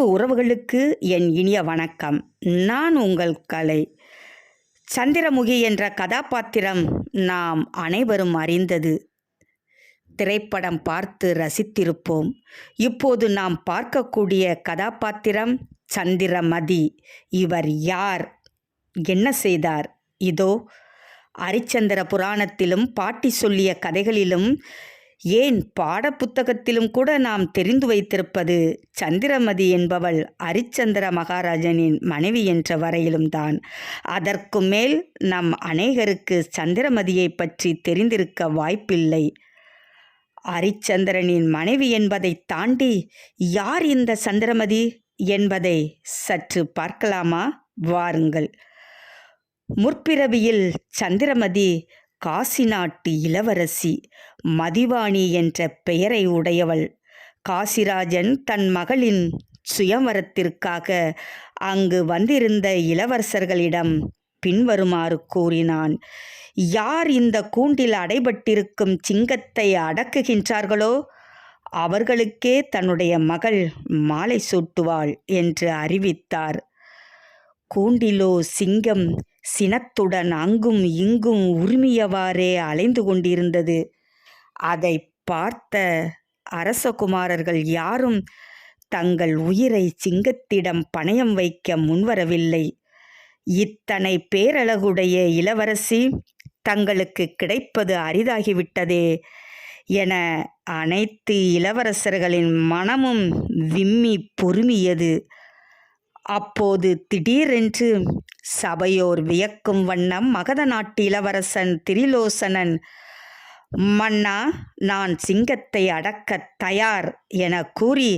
அன்பு உறவுகளுக்கு என் இனிய வணக்கம். நான் உங்கள் கலை. சந்திரமுகி என்ற கதாபாத்திரம் நாம் அனைவரும் அறிந்தது. திரைப்படம் பார்த்து ரசித்திருப்போம். இப்போது நாம் பார்க்கக்கூடிய கதாபாத்திரம் சந்திரமதி. இவர் யார்? என்ன செய்தார்? இதோ அரிச்சந்திர புராணத்திலும் பாட்டி சொல்லிய கதைகளிலும் ஏன் பாடப்புத்தகத்திலும் கூட நாம் தெரிந்து வைத்திருப்பது சந்திரமதி என்பவள் அரிச்சந்திர மகாராஜனின் மனைவி என்ற வரையிலும் தான். அதற்கு மேல் நம் அநேகருக்கு சந்திரமதியை பற்றி தெரிந்திருக்க வாய்ப்பில்லை. அரிச்சந்திரனின் மனைவி என்பதை தாண்டி யார் இந்த சந்திரமதி என்பதை சற்று பார்க்கலாமா? வாருங்கள். முற்பிறவியில் சந்திரமதி காசி நாட்டு இளவரசி மதிவாணி என்ற பெயரை உடையவள். காசிராஜன் தன் மகளின் சுயவரத்திற்காக அங்கு வந்திருந்த இளவரசர்களிடம் பின்வருமாறு கூறினான் யார் இந்த கூண்டில் அடைபட்டிருக்கும் சிங்கத்தை அடக்குகின்றார்களோ அவர்களுக்கே தன்னுடைய மகள் மாலை சூட்டுவாள் என்று அறிவித்தார். கூண்டிலோ சிங்கம் சினத்துடன் அங்கும் இங்கும் உரிமையவாறே அலைந்து கொண்டிருந்தது. அதை பார்த்த அரசகுமாரர்கள் யாரும் தங்கள் உயிரை சிங்கத்திடம் பணயம் வைக்க முன்வரவில்லை. இத்தனை பேரழகுடைய இளவரசி தங்களுக்கு கிடைப்பது அரிதாகிவிட்டதே என அனைத்து இளவரசர்களின் மனமும் விம்மி பொறுமியது. அப்போது திடீரென்று சபையோர் வியக்கும் வண்ணம் மகத நாட்டு இளவரசன் திரிலோசனன் மன்னா நான் சிங்கத்தை அடக்க தயார் என கூறி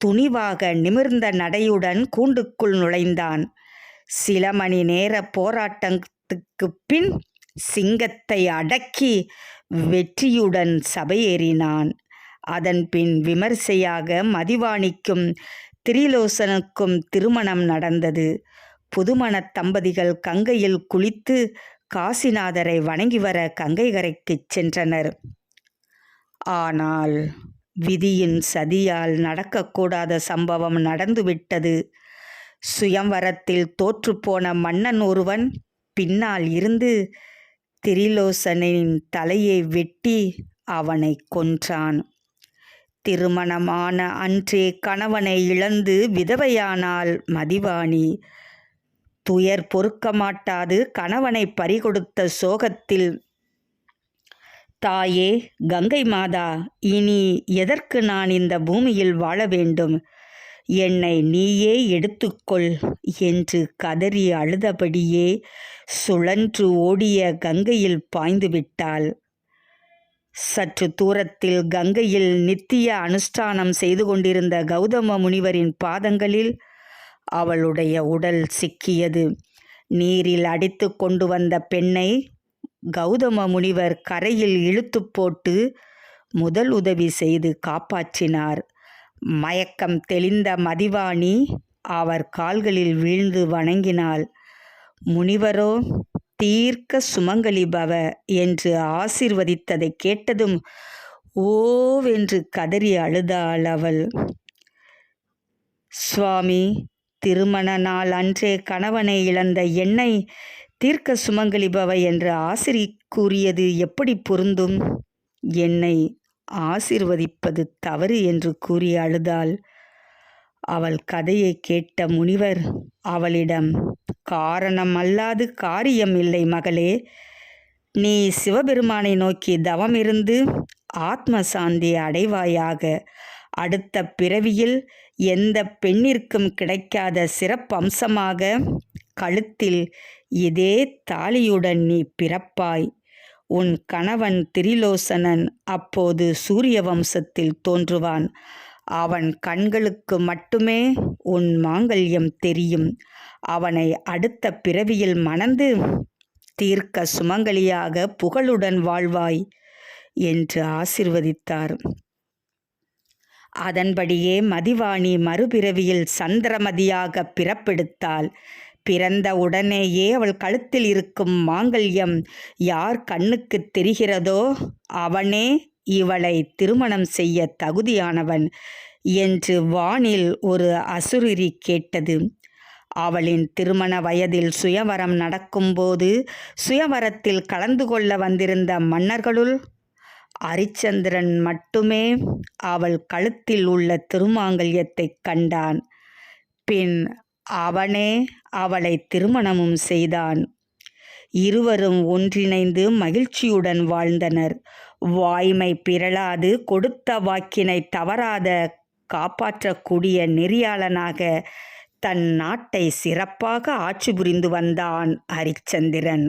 துணிவாக நிமிர்ந்த நடையுடன் கூண்டுக்குள் நுழைந்தான். சில மணி நேர போராட்டத்துக்கு பின் சிங்கத்தை அடக்கி வெற்றியுடன் சபையேறினான். அதன்பின் விமர்சையாக மதிவாணிக்கும் திரிலோசனுக்கும் திருமணம் நடந்தது. புதுமணத் தம்பதிகள் கங்கையில் குளித்து காசிநாதரை வணங்கி வர கங்கை கரைக்குச் சென்றனர். ஆனால் விதியின் சதியால் நடக்கக்கூடாத சம்பவம் நடந்துவிட்டது. சுயம்வரத்தில் தோற்றுப்போன மன்னன் ஒருவன் பின்னால் இருந்து திரிலோசனின் தலையை வெட்டி அவனை கொன்றான். திருமணமான அன்றே கணவனை இழந்து விதவையானால் மதிவாணி. துயர் பொறுக்க மாட்டாது கணவனை பறிகொடுத்த சோகத்தில். தாயே கங்கை மாதா இனி எதற்கு நான் இந்த பூமியில் வாழ வேண்டும்? என்னை நீயே எடுத்துக்கொள் என்று கதறி அழுதபடியே சுழன்று ஓடிய கங்கையில் பாய்ந்து விட்டாள். சற்று தூரத்தில் கங்கையில் நித்திய அனுஷ்டானம் செய்து கொண்டிருந்த கௌதம முனிவரின் பாதங்களில் அவளுடைய உடல் சிக்கியது. நீரில் அடித்து கொண்டு வந்த பெண்ணை கௌதம முனிவர் கரையில் இழுத்து போட்டு முதல் உதவி செய்து காப்பாற்றினார். மயக்கம் தெளிந்த மதிவாணி அவர் கால்களில் வீழ்ந்து வணங்கினாள். முனிவரோ தீர்க்க சுமங்கலி பவ என்று ஆசிர்வதித்ததை கேட்டதும் ஓவென்று கதறி அழுதாள் அவள். சுவாமி திருமண நாள் அன்றே கணவனை இழந்த என்னை தீர்க்க சுமங்கலி பவ என்று ஆசிரி கூறியது எப்படி பொருந்தும்? என்னை ஆசிர்வதிப்பது தவறு என்று கூறி அழுதாள். அவள் கதையை கேட்ட முனிவர் அவளிடம் காரணம் அல்லாது காரியம் இல்லை மகளே. நீ சிவபெருமானை நோக்கி தவமிருந்து ஆத்ம சாந்தி அடைவாயாக. அடுத்த பிறவியில் எந்த பெண்ணிற்கும் கிடைக்காத சிறப்பம்சமாக கழுத்தில் இதே தாலியுடன் நீ பிறப்பாய். உன் கணவன் திரிலோசனன் அப்போது சூரிய வம்சத்தில் தோன்றுவான். அவன் கண்களுக்கு மட்டுமே உன் மாங்கல்யம் தெரியும். அவனை அடுத்த பிறவியில் மணந்து தீர்க்க சுமங்கலியாக புகழுடன் வாழ்வாய் என்று ஆசிர்வதித்தார். அதன்படியே மதிவாணி மறுபிறவியில் சந்திரமதியாக பிறப்பெடுத்தாள். பிறந்த உடனேயே அவள் கழுத்தில் இருக்கும் மாங்கல்யம் யார் கண்ணுக்கு தெரிகிறதோ அவனே இவளை திருமணம் செய்ய தகுதியானவன் என்று வானில் ஒரு அசுரிரி கேட்டது. அவளின் திருமண வயதில் சுயவரம் நடக்கும்போது சுயவரத்தில் கலந்து கொள்ள வந்திருந்த மன்னர்களுள் அரிச்சந்திரன் மட்டுமே அவள் கழுத்தில் உள்ள திருமாங்கல்யத்தைக் கண்டான். பின் அவனே அவளை திருமணமும் செய்தான். இருவரும் ஒன்றிணைந்து மகிழ்ச்சியுடன் வாழ்ந்தனர். வாய்மை பிறளாது கொடுத்த வாக்கினை தவறாத காப்பாற்றக்கூடிய நெறியாளனாக தன் நாட்டை சிறப்பாக ஆட்சி புரிந்து வந்தான் ஹரிச்சந்திரன்.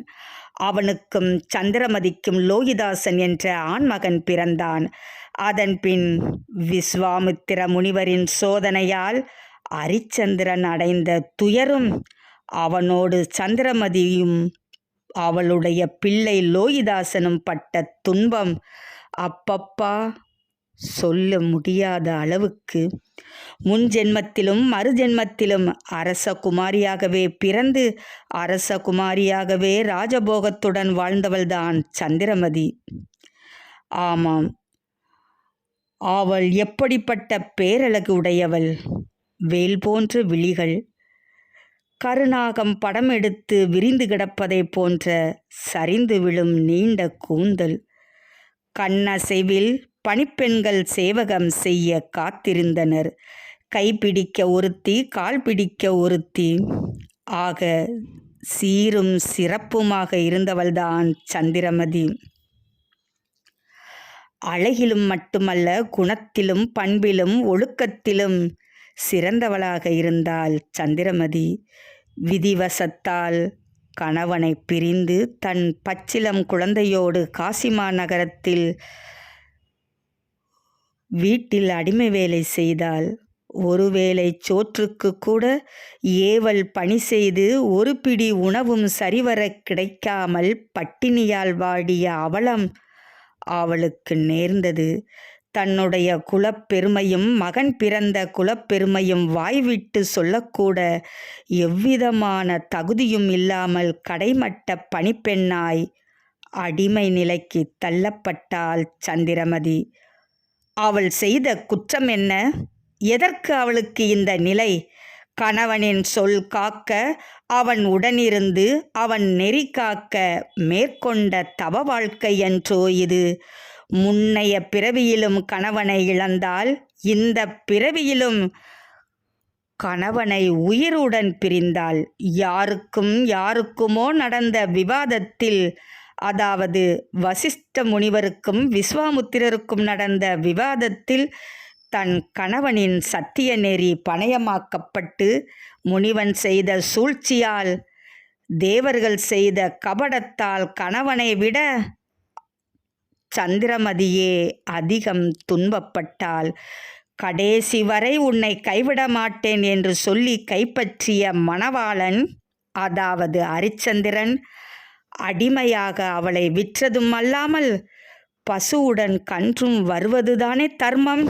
அவனுக்கும் சந்திரமதிக்கும் லோகிதாசன் என்ற ஆண்மகன் பிறந்தான். அதன் பின் விஸ்வாமித்திர முனிவரின் சோதனையால் ஹரிச்சந்திரன் அடைந்த துயரும் அவனோடு சந்திரமதியும் அவளுடைய பிள்ளை லோகிதாசனும் பட்ட துன்பம் அப்பப்பா சொல்ல முடியாத அளவுக்கு. முன் ஜென்மத்திலும் மறு ஜென்மத்திலும் அரச குமாரியாகவே பிறந்து அரச குமாரியாகவே ராஜபோகத்துடன் வாழ்ந்தவள்தான் சந்திரமதி. ஆமாம் அவள் எப்படிப்பட்ட பேரழகு உடையவள்? வேல் போன்ற விழிகள் கருநாகம் படம் எடுத்து விரிந்து கிடப்பதை போன்ற சரிந்து விழும் நீண்ட கூந்தல். கண்ணசைவில் பணிப்பெண்கள் சேவகம் செய்ய காத்திருந்தனர். கைப்பிடிக்க ஒருத்தி கால் பிடிக்க ஒருத்தி. ஆக சீரும் சிறப்புமாக இருந்தவள்தான் சந்திரமதி. அழகிலும் மட்டுமல்ல குணத்திலும் பண்பிலும் ஒழுக்கத்திலும் சிறந்தவளாக இருந்தாள் சந்திரமதி விதிவசத்தால் கணவனை பிரிந்து தன் பச்சிலம் குழந்தையோடு காசிமா நகரத்தில் வீட்டில் அடிமை வேலை செய்தாள் ஒருவேளை சோற்றுக்கு கூட ஏவல் பணி செய்து ஒரு பிடி உணவும் சரிவர கிடைக்காமல் பட்டினியால் வாடிய அவலம் அவளுக்கு நேர்ந்தது. தன்னுடைய குலப்பெருமையும் மகன் பிறந்த குலப்பெருமையும் வாய்விட்டு சொல்லக்கூட எவ்விதமான தகுதியும் இல்லாமல் கடைமட்ட பணிப்பெண்ணாய் அடிமை நிலைக்கு தள்ளப்பட்டாள் சந்திரமதி. அவள் செய்த குற்றம் என்ன? எதற்கு அவளுக்கு இந்த நிலை? கணவனின் சொல் காக்க அவன் உடனிருந்து அவன் நெறி காக்க மேற்கொண்ட தவ வாழ்க்கை என்றோ இது? முன்னைய பிறவியிலும் கணவனை இழந்தால் இந்த பிறவியிலும் கணவனை உயிருடன் பிரிந்தாள் யாருக்கும் யாருக்குமோ நடந்த விவாதத்தில் அதாவது வசிஷ்ட முனிவருக்கும் விஸ்வாமுத்திரருக்கும் நடந்த விவாதத்தில் தன் கணவனின் சத்திய நெறி பணயமாக்கப்பட்டு முனிவன் செய்த சூழ்ச்சியால் தேவர்கள் செய்த கபடத்தால் கணவனை விட சந்திரமதியே அதிகம் துன்பப்பட்டால் கடைசி வரை உன்னை கைவிட மாட்டேன் என்று சொல்லி கைப்பற்றிய மணவாளன் அதாவது அரிச்சந்திரன் அடிமையாக அவளை விற்றதும் அல்லாமல் பசுவுடன் கன்றும் வருவதுதானே தர்மம்?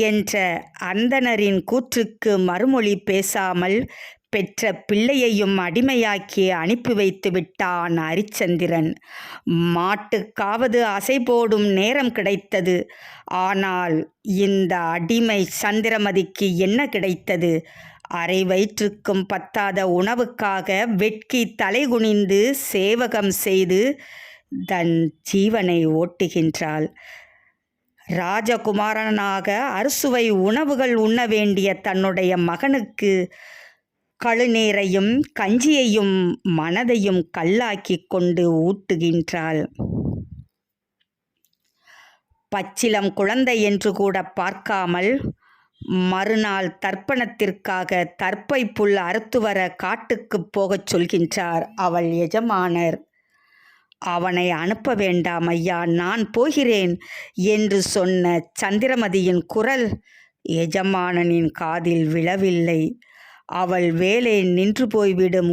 என்ற அந்தணரின் கூற்றுக்கு மறுமொழி பேசாமல் பெற்ற பிள்ளையையும் அடிமையாக்கி அனுப்பி வைத்து விட்டான் ஹரிச்சந்திரன் மாட்டுக்காவது அசை போடும் நேரம் கிடைத்தது. ஆனால் இந்த அடிமை சந்திரமதிக்கு என்ன கிடைத்தது? அரை வயிற்றுக்கும் பத்தாத உணவுக்காக வெட்கி தலைகுனிந்து சேவகம் செய்து தன் ஜீவனை ஓட்டுகின்றாள். ராஜகுமாரனாக அறுசுவை உணவுகள் உண்ண வேண்டிய தன்னுடைய மகனுக்கு கழுநீரையும் கஞ்சியையும் மனதையும் கல்லாக்கி கொண்டு ஊட்டுகின்றாள். பச்சிலம் குழந்தை என்று கூட பார்க்காமல் மறுநாள் தர்ப்பணத்திற்காக தற்பை புல் அறுத்து வர காட்டுக்குப் போகச் சொல்கின்றார் அவள் எஜமானர். அவனை அனுப்ப வேண்டாம் ஐயா நான் போகிறேன் என்று சொன்ன சந்திரமதியின் குரல் எஜமானனின் காதில் விழவில்லை. அவள் வேலை நின்று போய்விடும்.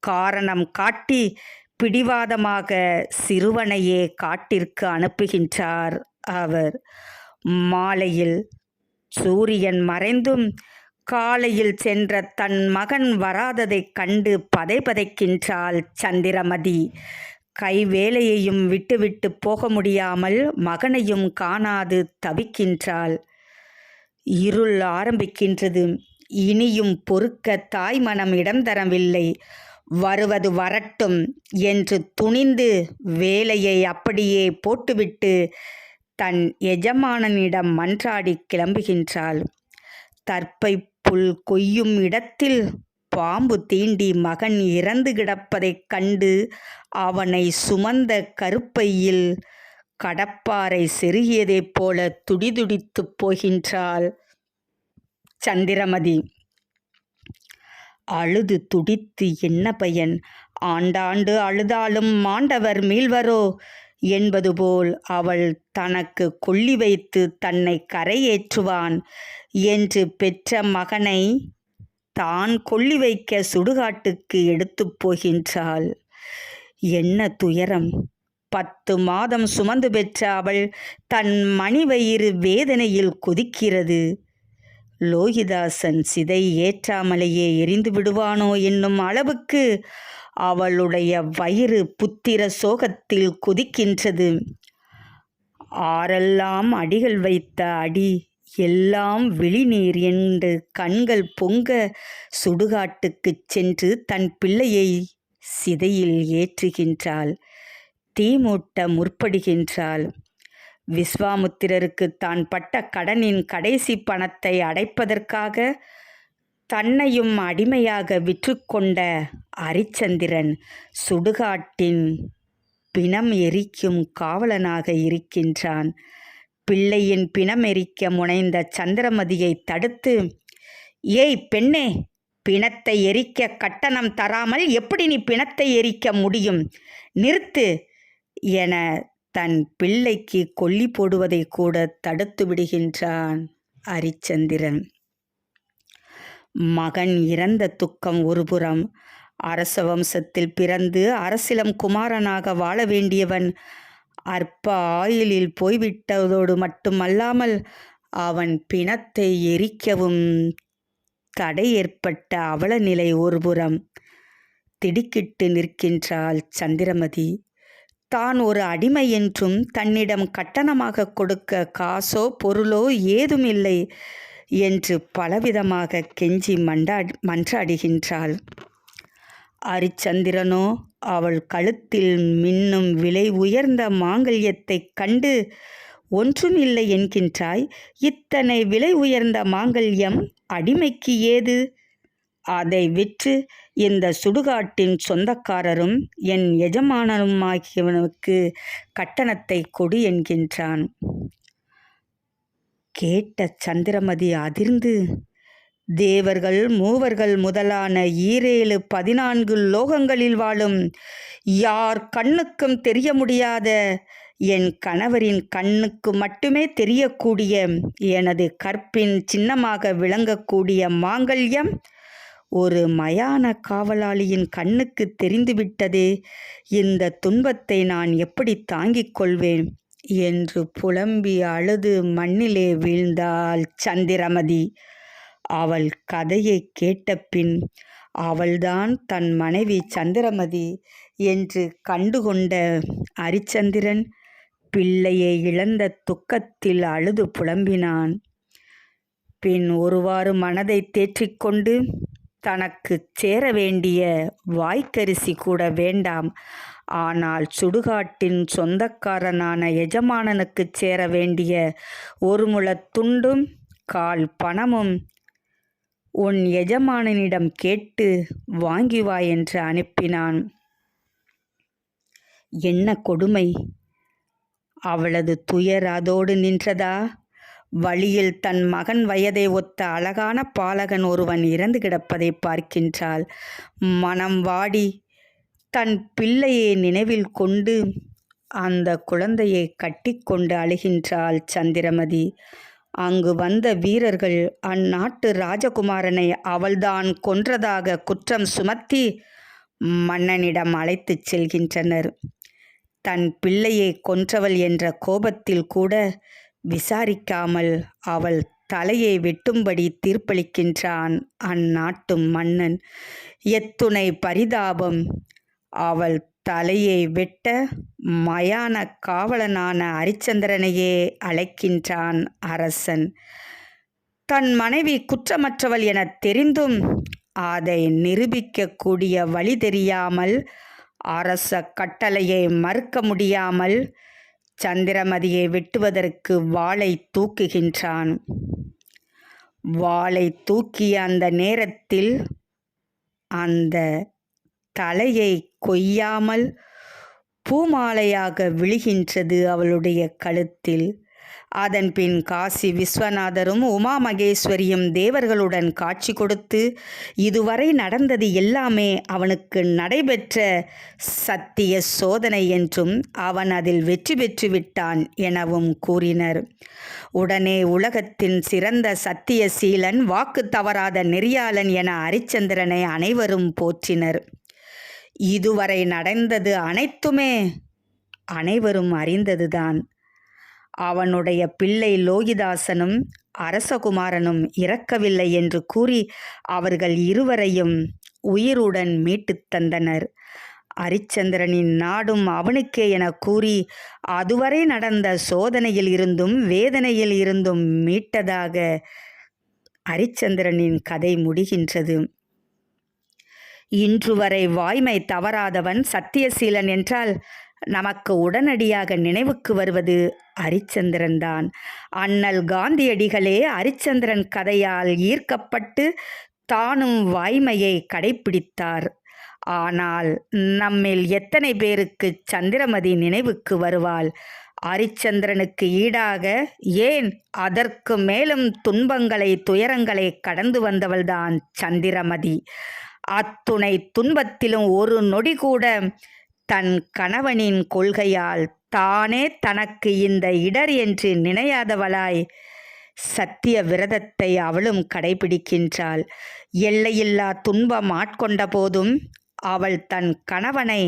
காரணம் காட்டி பிடிவாதமாக சிறுவனையே காட்டிற்கு அனுப்புகின்றார் அவர். மாலையில் சூரியன் மறைந்தும் காலையில் சென்ற தன் மகன் வராததைக் கண்டு பதைபதைக்கின்றாள் சந்திரமதி. கைவேலையையும் விட்டுவிட்டு போக முடியாமல் மகனையும் காணாது தவிக்கின்றாள். இருள் ஆரம்பிக்கின்றது. இனியும் பொறுக்க தாய் மனம் இடம் தரவில்லை. வருவது வரட்டும் என்று துணிந்து வேலையை அப்படியே போட்டுவிட்டு தன் எஜமானனிடம் மன்றாடி கிளம்புகின்றாள். தற்பை புல் கொய்யும் இடத்தில் பாம்பு தீண்டி மகன் இறந்து கிடப்பதைக் கண்டு அவனை சுமந்த கருப்பையில் கடப்பாரை செருகியதைப் போல துடிதுடித்துப் போகின்றாள். சந்திரமதி. அழுது துடித்து என்ன பயன்? ஆண்டாண்டு அழுதாலும் மாண்டவர் மீள்வரோ? என்பது போல் அவள் தனக்கு கொள்ளி வைத்து தன்னை கரையேற்றுவான் என்று பெற்ற மகனை தான் கொள்ளி வைக்க சுடுகாட்டுக்கு எடுத்துப் போகின்றாள். என்ன துயரம்? பத்து மாதம் சுமந்து பெற்ற அவள் தன் மணிவயிறு வேதனையில் கொதிக்கிறது. லோகிதாசன் சிதை ஏற்றாமலேயே எரிந்து விடுவானோ என்னும் அளவுக்கு அவளுடைய வயிறு புத்திர சோகத்தில் கொதிக்கின்றது. ஆரெல்லாம் அடிகள் வைத்த அடி எல்லாம் விழிநீர் என்று கண்கள் பொங்க சுடுகாட்டுக்குச் சென்று தன் பிள்ளையை சிதையில் ஏற்றுகின்றாள். தீமூட்ட முற்படுகின்றாள். விஸ்வாமுத்திரருக்கு தான் பட்ட கடனின் கடைசி பணத்தை அடைப்பதற்காக தன்னையும் அடிமையாக விற்றுக்கொண்ட அரிச்சந்திரன் சுடுகாட்டின் பிணம் எரிக்கும் காவலனாக இருக்கின்றான். பிள்ளையின் பிணம் எரிக்க முனைந்த சந்திரமதியை தடுத்து ஏய் பெண்ணே பிணத்தை எரிக்க கட்டணம் தராமல் எப்படி நீ பிணத்தை எரிக்க முடியும்? நிறுத்து என தன் பிள்ளைக்கு கொல்லி போடுவதை கூட தடுத்து விடுகின்றான் அரிச்சந்திரன். மகன் இறந்த துக்கம் ஒருபுறம் அரச வம்சத்தில் பிறந்து அரசிலம் குமாரனாக வாழ வேண்டியவன் அற்ப ஆயுளில் போய்விட்டதோடு மட்டுமல்லாமல் அவன் பிணத்தை எரிக்கவும் தடை ஏற்பட்ட அவல நிலை ஒருபுறம் திடுக்கிட்டு நிற்கின்றாள் சந்திரமதி. தான் ஒரு அடிமை என்றும் தன்னிடம் கட்டணமாக கொடுக்க காசோ பொருளோ ஏதுமில்லை என்று பலவிதமாக கெஞ்சி மண்டா மன்றாடுகின்றாள். அரிச்சந்திரனோ அவள் கழுத்தில் மின்னும் விலை உயர்ந்த மாங்கல்யத்தைக் கண்டு ஒன்றுமில்லை என்கின்றாய். இத்தனை விலை உயர்ந்த மாங்கல்யம் அடிமைக்கு ஏது? அதை விற்று இந்த சுடுகாட்டின் சொந்தக்காரரும் என் எஜமானனுமாகியவனுக்கு கட்டணத்தை கொடு என்கின்றான். கேட்ட சந்திரமதி அதிர்ந்து தேவர்கள் மூவர்கள் முதலான ஈரேழு பதினான்கு லோகங்களில் வாழும் யார் கண்ணுக்கும் தெரிய முடியாத என் கணவரின் கண்ணுக்கு மட்டுமே தெரியக்கூடிய எனது கற்பின் சின்னமாக விளங்கக்கூடிய மாங்கல்யம் ஒரு மயான காவலாளியின் கண்ணுக்கு தெரிந்துவிட்டதே. இந்த துன்பத்தை நான் எப்படி தாங்கிக் கொள்வேன்? என்று புலம்பி அழுது மண்ணிலே வீழ்ந்தாள் சந்திரமதி. அவள் கதையை கேட்டபின் அவள்தான் தன் மனைவி சந்திரமதி என்று கண்டுகொண்ட அரிச்சந்திரன் பிள்ளையை இழந்த துக்கத்தில் அழுது புலம்பினான். பின் ஒருவாறு மனதை தேற்றிக்கொண்டு தனக்கு சேர வேண்டிய வாய்க்கரிசி கூட வேண்டாம். ஆனால் சுடுகாட்டின் சொந்தக்காரனான எஜமானனுக்கு சேர வேண்டிய ஒரு முழத் துண்டும் கால் பணமும் உன் எஜமானனிடம் கேட்டு வாங்கி வா என்று அனுப்பினான். என்ன கொடுமை? அவளது துயர் அதோடு நின்றதா? வழியில் தன் மகன் வயதை ஒத்த அழகான பாலகன் ஒருவன் இறந்து கிடப்பதை பார்க்கின்றாள். மனம் வாடி தன் பிள்ளையை நினைவில் கொண்டு அந்த குழந்தையை கட்டிக்கொண்டு அழுகின்றாள் சந்திரமதி. அங்கு வந்த வீரர்கள் அந்நாட்டு ராஜகுமாரனை அவள்தான் கொன்றதாக குற்றம் சுமத்தி மன்னனிடம் அழைத்துச் செல்கின்றனர். தன் பிள்ளையை கொன்றவள் என்ற கோபத்தில் கூட விசாரிக்காமல் அவள் தலையை வெட்டும்படி தீர்ப்பளிக்கின்றான் அந்நாட்டு மன்னன். எத்துணை பரிதாபம். அவள் தலையை வெட்ட மயான காவலனான அரிச்சந்திரனையே அழைக்கின்றான் அரசன். தன் மனைவி குற்றமற்றவள் எனத் தெரிந்தும் அதை நிரூபிக்கக்கூடிய வழி தெரியாமல் அரச கட்டளையை மறுக்க முடியாமல் சந்திரமதியை வெட்டுவதற்கு வாளை தூக்குகின்றான். வாளை தூக்கிய அந்த நேரத்தில் அந்த தலையை கொய்யாமல் பூமாலையாக விழுகின்றது அவளுடைய கழுத்தில். அதன்பின் காசி விஸ்வநாதரும் உமா மகேஸ்வரியும் தேவர்களுடன் காட்சி கொடுத்து இதுவரை நடந்தது எல்லாமே அவனுக்கு நடைபெற்ற சத்திய சோதனை என்றும் அவன் அதில் வெற்றி பெற்று விட்டான் எனவும் கூறினர். உடனே உலகத்தின் சிறந்த சத்திய சீலன் வாக்கு தவறாத நெறியாளன் என அரிச்சந்திரனை அனைவரும் போற்றினர். இதுவரை நடந்தது அனைத்துமே அனைவரும் அறிந்ததுதான். அவனுடைய பிள்ளை லோகிதாசனும் அரசகுமாரனும் இறக்கவில்லை என்று கூறி அவர்கள் இருவரையும் உயிருடன் மீட்டுத் தந்தனர். அரிச்சந்திரனின் நாடும் அவனுக்கே என கூறி அதுவரை நடந்த சோதனையில் இருந்தும் வேதனையில் இருந்தும் மீட்டதாக அரிச்சந்திரனின் கதை முடிகின்றது. இன்று வரை வாய்மை தவறாதவன் சத்தியசீலன் என்றால் நமக்கு உடனடியாக நினைவுக்கு வருவது அரிச்சந்திரன்தான் அண்ணல் காந்தியடிகளே அரிச்சந்திரன் கதையால் ஈர்க்கப்பட்டு தானும் வாய்மையை கடைப்பிடித்தார். ஆனால் நம்மில் எத்தனை பேருக்கு சந்திரமதி நினைவுக்கு வருவாள்? அரிச்சந்திரனுக்கு ஈடாக ஏன் அதற்கு மேலும் துன்பங்களை துயரங்களை கடந்து வந்தவள்தான் சந்திரமதி? அத்துணை துன்பத்திலும் ஒரு நொடி கூட தன் கணவனின் கொள்கையால் தானே தனக்கு இந்த இடர் என்று நினையாதவளாய் சத்திய விரதத்தை அவளும் கடைபிடிக்கின்றாள். எல்லையில்லா துன்பம் ஆட்கொண்ட போதும் அவள் தன் கணவனை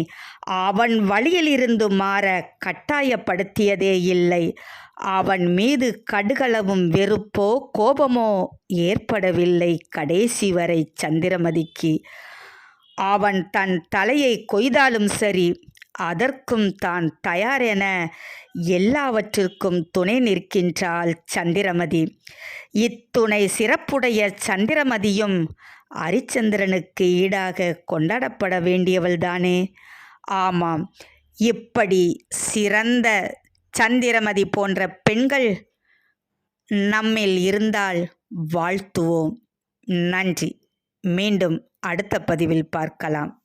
அவன் வழியிலிருந்து மாற கட்டாயப்படுத்தியதே இல்லை. அவன் மீது கடுகளவும் வெறுப்போ கோபமோ ஏற்படவில்லை கடைசி வரை சந்திரமதிக்கு. அவன் தன் தலையை கொய்தாலும் சரி அதற்கும் தான் தயார் என எல்லாவற்றிற்கும் துணை நிற்கின்றாள் சந்திரமதி. இத்துணை சிறப்புடைய சந்திரமதியும் அரிச்சந்திரனுக்கு ஈடாக கொண்டாடப்பட வேண்டியவள்தானே ஆமாம் இப்படி சிறந்த சந்திரமதி போன்ற பெண்கள் நம்மில் இருந்தால் வாழ்த்துவோம். நன்றி மீண்டும் அடுத்த பதிவில் பார்க்கலாம்.